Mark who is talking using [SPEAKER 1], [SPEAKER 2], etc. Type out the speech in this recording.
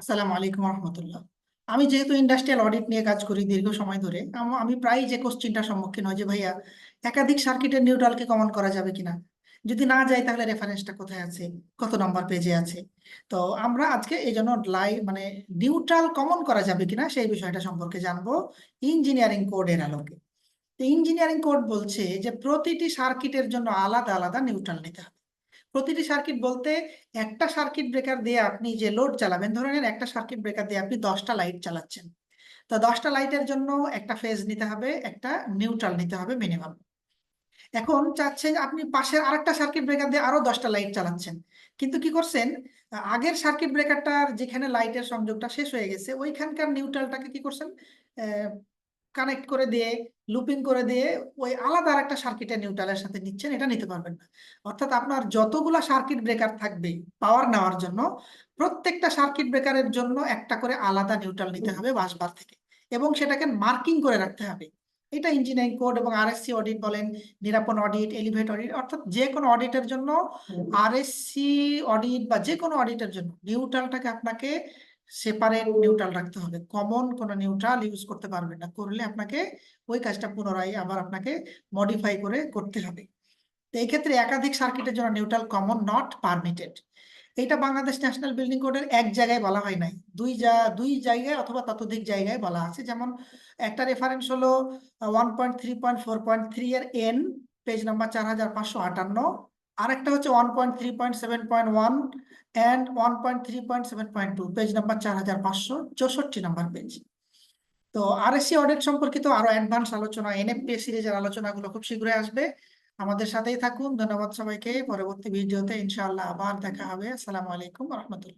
[SPEAKER 1] আসসালামু আলাইকুম রহমতুল্লাহ। আমি যেহেতু ইন্ডাস্ট্রিয়াল অডিট নিয়ে কাজ করি দীর্ঘ সময় ধরে, আমি প্রায় যে কোশ্চিনটার সম্মুখীন হয় যে, ভাইয়া, একাধিক সার্কিটের নিউট্রালকে কমন করা যাবে কিনা? যদি না যায় তাহলে রেফারেন্সটা কোথায় আছে? কত নম্বর পেজে আছে? তো আমরা আজকে এই জন্য লাইভ মানে নিউট্রাল কমন করা যাবে কিনা সেই বিষয়টা সম্পর্কে জানব ইঞ্জিনিয়ারিং কোডের আলোকে। ইঞ্জিনিয়ারিং কোড বলছে যে, প্রতিটি সার্কিটের জন্য আলাদা আলাদা নিউট্রাল নিতে হবে। প্রতিটি সার্কিট বলতে একটা সার্কিট ব্রেকার দিয়ে আপনি যে লোড চালাবেন, ধরে নেন একটা সার্কিট ব্রেকার দিয়ে আপনি দশটা লাইট চালাচ্ছেন। তো দশটা লাইটের জন্য একটা ফেজ নিতে হবে, একটা নিউট্রাল নিতে হবে মিনিমাম এখন চাচ্ছেন আপনি পাশের আরেকটা সার্কিট ব্রেকার দিয়ে আরও দশটা লাইট চালাচ্ছেন। কিন্তু কি করছেন? আগের সার্কিট ব্রেকারটার যেখানে লাইটের সংযোগটা শেষ হয়ে গেছে, ওইখানকার নিউট্রালটাকে কি করছেন? কানেক্ট করে দিয়ে লুপিং করে দিয়ে ওই আলাদা আর আরেকটা সার্কিটের নিউট্রালের সাথে নিচ্ছেন এটা নিতে পারবেন না। অর্থাৎ আপনার যতগুলা সার্কিট ব্রেকার থাকবে পাওয়ার নেওয়ার জন্য প্রত্যেকটা সার্কিট ব্রেকারের জন্য একটা করে আলাদা নিউট্রাল নিতে হবে বাসবার থেকে। এবং সেটাকে মার্কিং করে রাখতে হবে। এটা ইঞ্জিনিয়ারিং কোড এবং আরএসসি অডিট বলেন নিরাপন অডিট এলিভেট অডিট অর্থাৎ যে কোনো অডিটের জন্য আরএসসি অডিট বা যে কোনো অডিটের জন্য নিউট্রালটাকে আপনাকে সেপারেট নিউট্রাল রাখতে হবে। কমন কোনো নিউট্রাল ইউজ করতে পারবেন না। করলে আপনাকে ওই কাজটা পুনরায় আবার আপনাকে মডিফাই করে করতে হবে। তো এই ক্ষেত্রে একাধিক সার্কিটের জন্য নিউট্রাল কমন নট পারমিটেড এটা বাংলাদেশ ন্যাশনাল বিল্ডিং কোডের এক জায়গায় বলা হয় নাই। দুই যা দুই জায়গায় অথবা ততোধিক জায়গায় বলা আছে। যেমন একটা রেফারেন্স হলো one point three point four point three এর এন পেজ নাম্বার চার হাজার পাঁচশো আটান্ন। আরেকটা হচ্ছে one point three point seven point one and one point three point seven point two page number চার হাজার পাঁচশো চৌষট্টি নাম্বার পেজ তো আরএসসি অডিট সম্পর্কিত আরও অ্যাডভান্স আলোচনা এনএফপি সিরিজের আলোচনাগুলো খুব শীঘ্রই আসবে। আমাদের সাথেই থাকুন, ধন্যবাদ সবাইকে, পরবর্তী ভিডিওতে ইনশাআল্লাহ আবার দেখা হবে। আসসালামু আলাইকুম রহমতুল্লাহ।